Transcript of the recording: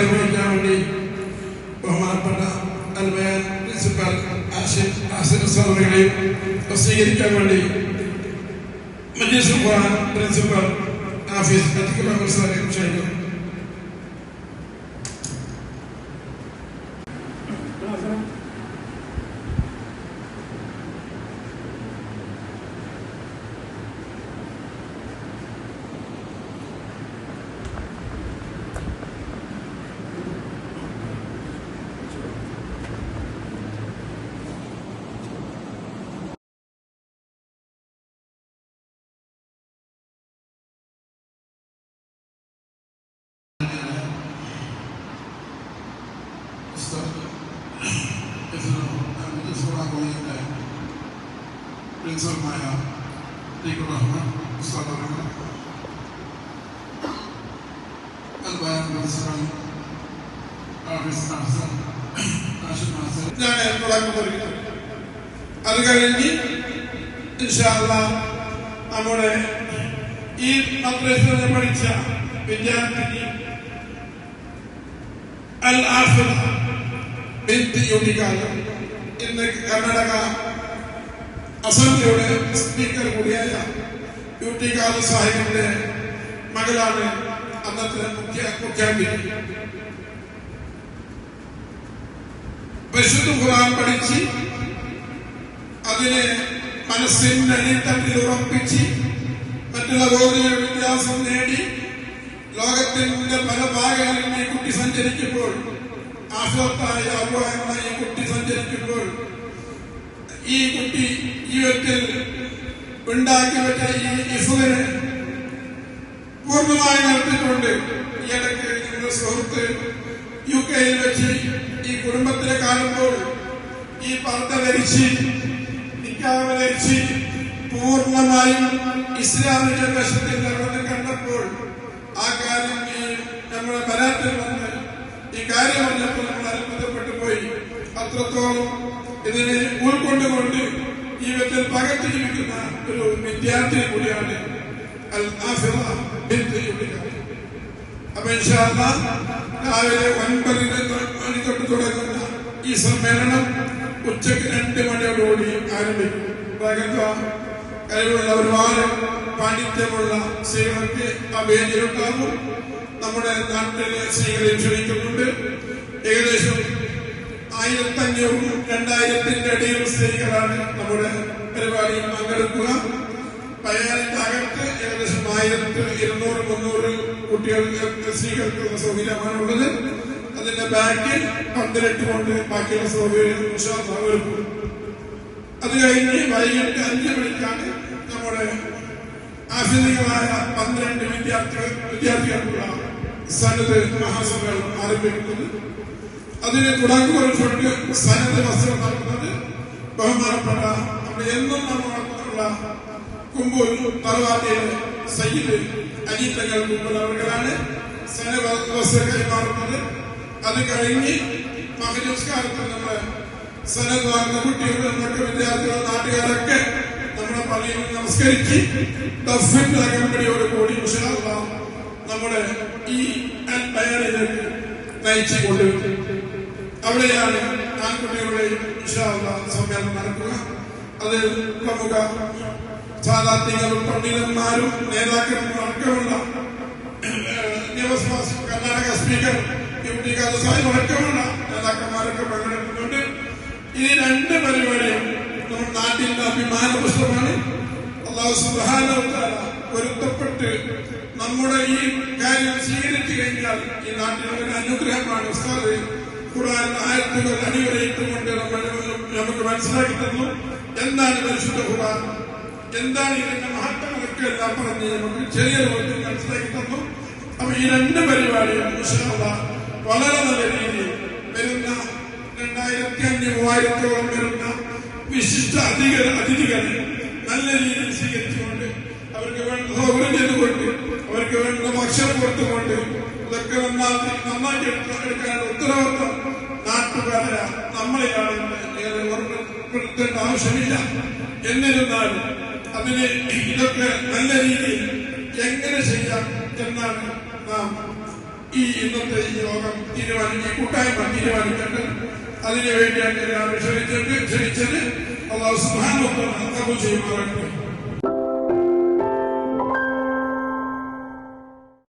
المهجر لي وهو ربنا البيان برنسبال عاشق عاشق الصالح علي والسيد الجمالي مجلس القران برنسبال حافظ أتكلم الصالح مشاهدون Rahman Ustad Rahman Albayan principal Afees Hasan Ashif Hasan ഞാൻ തുടക്കം കുറിക്കുന്നു അത് കഴിഞ്ഞ് ഇൻഷാല്ല നമ്മുടെ ഈ മദ്രസയിൽ പഠിച്ച വിദ്യാർത്ഥിനി അൽ ആഫിറ ബിന്ത് യുട്ടിക്കാലം ഇന്ന് കർണാടക അസംബ്ലിയുടെ സ്പീക്കർ കൂടിയായ യുട്ടിക്കാല സാഹിബിന്റെ മകളാണ് അന്നത്തെ മുഖ്യ മുഖ്യാതിഥി പരിശുദ്ധ ഖുർആൻ പഠിച്ച് അതിനെ മനസ്സിന്റെ അടിത്തട്ടിൽ ഉറപ്പിച്ച് മറ്റുള്ള ഭൗതിക വിദ്യാസം നേടി ലോകത്തിന്റെ പല ഭാഗങ്ങളിൽ ഈ കുട്ടി സഞ്ചരിക്കുമ്പോൾ ആശ്വാത്തായ അപവാദമായ ഈ കുട്ടി സഞ്ചരിക്കുമ്പോൾ ഈ കുട്ടി ജീവിതത്തിൽ ഉണ്ടാക്കി വെച്ച ഈ ഇസുവിനെ പൂർണമായി നടത്തിക്കൊണ്ട് ഈ ഇടയ്ക്ക് ഞങ്ങളുടെ സുഹൃത്ത് യു കെയിൽ വെച്ച് ഈ കുടുംബത്തിനെ കാണുമ്പോൾ ഈ പർദ്ദ ധരിച്ച് നിക്കാവ് ധരിച്ച് പൂർണമായും ഇസ്ലാമിക വേഷത്തിൽ നടന്ന് കണ്ടപ്പോൾ ആ കാര്യം നമ്മുടെ ബലാത്തിൽ വന്ന് ഈ കാര്യം വന്നപ്പോൾ നമ്മൾ അത്ഭുതപ്പെട്ടു പോയി. അത്രത്തോളം ഇതിനെ ഉൾക്കൊണ്ടുകൊണ്ട് ജീവിതത്തിൽ പകർത്തി ജീവിക്കുന്ന ഒരു വിദ്യാർത്ഥി കൂടിയാണ് അൽ ആഫിറ. അപ്പൊ രാവിലെ ഒൻപതിന് മണി തൊട്ട് തുടങ്ങുന്ന ഈ സമ്മേളനം ഉച്ചയ്ക്ക് രണ്ട് മണിയോടുകൂടി ആരംഭിക്കും. കഴിവുള്ള ഒരുപാട് പാണ്ഡിത്യമുള്ള സ്ത്രീകൾക്ക് അഭേദ്യരുണ്ടാകും നമ്മുടെ നാട്ടിലെ സ്ത്രീകളെ ക്ഷണിക്കുന്നുണ്ട്. ഏകദേശം ആയിരത്തി അഞ്ഞൂറും രണ്ടായിരത്തിന്റെ ഇടയിൽ സ്ത്രീകളാണ് നമ്മുടെ പരിപാടിയിൽ പങ്കെടുക്കുക. പയ്യാനത്തകത്ത് ഏകദേശം ആയിരത്തി ഇരുന്നൂറ് മുന്നൂറ് കുട്ടികൾക്ക് സ്ത്രീകൾക്കുള്ള സൗകര്യമാണുള്ളത് അതിന്റെ ബാക്കിൽ പന്തിരട്ട് കൊണ്ട് ബാക്കിയുള്ള സൗകര്യം ഒരുക്കും അത് കഴിഞ്ഞ് വൈകിട്ട് അഞ്ച് മണിക്കാണ് നമ്മുടെ ആധുനികമായ പന്ത്രണ്ട് വിദ്യാർത്ഥികൾ വിദ്യാർത്ഥികൾക്കുള്ള സന്നദ്ധ മഹാസഭകൾ ആരംഭിക്കുന്നത്. അതിന് തുടക്കം കുറിച്ചുകൊണ്ട് സനത് വസ്ത്രം നടത്തുന്നത് ബഹുമാനപ്പെട്ട നമ്മുടെ എന്നും നമ്മളുള്ള കുമ്പൂർ തറവാട്ടിയിലെ സയ്യിദ് അനീത്തങ്ങൾ സനത് വസ്ത്രം കൈമാറുന്നത് അത് കഴിഞ്ഞ് മഹനസ്കാരത്തിൽ നമ്മുടെ സനത് വാങ്ങുന്ന മറ്റു വിദ്യാർത്ഥികളും നാട്ടുകാരൊക്കെ നമ്മുടെ പള്ളിയിൽ നമസ്കരിച്ച് ദഫിന്റെ അകമ്പടിയോട് കൂടി നമ്മുടെ ഈ നയിച്ചു കൊണ്ടുവരും അവിടെയാണ് ആൺകുട്ടികളുടെ സമ്മേളനം നടക്കുക അത് പ്രമുഖ സാധാർത്ഥികളും പണ്ഡിതന്മാരും നേതാക്കളും അടക്കമുള്ള നിയമസഭാ കർണാടക സ്പീക്കർ ടി കാലസാഹിബ് അടക്കമുള്ള നേതാക്കന്മാരൊക്കെ പങ്കെടുക്കുന്നുണ്ട്. ഈ രണ്ട് പരിപാടിയും നമ്മുടെ നാട്ടിന്റെ അഭിമാന പുസ്തകമാണ്. അള്ളാഹു സുബാന പൊരുത്തപ്പെട്ട് നമ്മുടെ ഈ കാര്യം സ്വീകരിച്ചു കഴിഞ്ഞാൽ ഈ നാട്ടിലുള്ള അനുഗ്രഹമാണ്. ഉസ്താദ് ഖുർആൻ ആയത്തുകൾ അടിവരയിട്ടുകൊണ്ട് നമുക്ക് മനസ്സിലാക്കി തന്നു. എന്താണ് പരിശുദ്ധ ഖുർആൻ? എന്താണ് ഇതിന്റെ മഹത്വങ്ങളൊക്കെ എല്ലാം പറഞ്ഞ് നമുക്ക് ചെറിയ രൂപത്തിൽ മനസ്സിലാക്കി തന്നു. അപ്പൊ ഈ രണ്ട് പരിപാടിയും വളരെ നല്ല രീതിയിൽ വരുന്ന രണ്ടായിരത്തി അഞ്ച് മൂവായിരത്തോളം വരുന്ന വിശിഷ്ട അധിക അതിഥികളെ നല്ല രീതിയിൽ സ്വീകരിച്ചുകൊണ്ട് അവർക്ക് വേണ്ട സൗകര്യം ചെയ്തുകൊണ്ട് അവർക്ക് വേണ്ട ഭക്ഷണം കൊടുത്തുകൊണ്ട് ഇതൊക്കെ നന്നാക്കി നന്നാക്കി എടുക്കാനുള്ള ഉത്തരവാദിത്വം നാട്ടുകാര നമ്മളെയാണ് ഏറെ ഓർമ്മപ്പെടുത്തേണ്ട ആവശ്യമില്ല. എന്നിരുന്നാലും അതിനെ ഇതൊക്കെ നല്ല രീതിയിൽ എങ്ങനെ ചെയ്യാം എന്നാണ് നാം ഈ ഇന്നത്തെ ഈ യോഗം തീരുമാനിക്കുക കൂട്ടായ്മ തീരുമാനിച്ചിട്ട് അതിനു വേണ്ടിയാണ് എല്ലാവരും ക്ഷണിച്ചിട്ട് ക്ഷണിച്ചത്. അള്ളാഹു സുബാനോത്തം കബൂൽ ചെയ്യുമാറാകട്ടെ.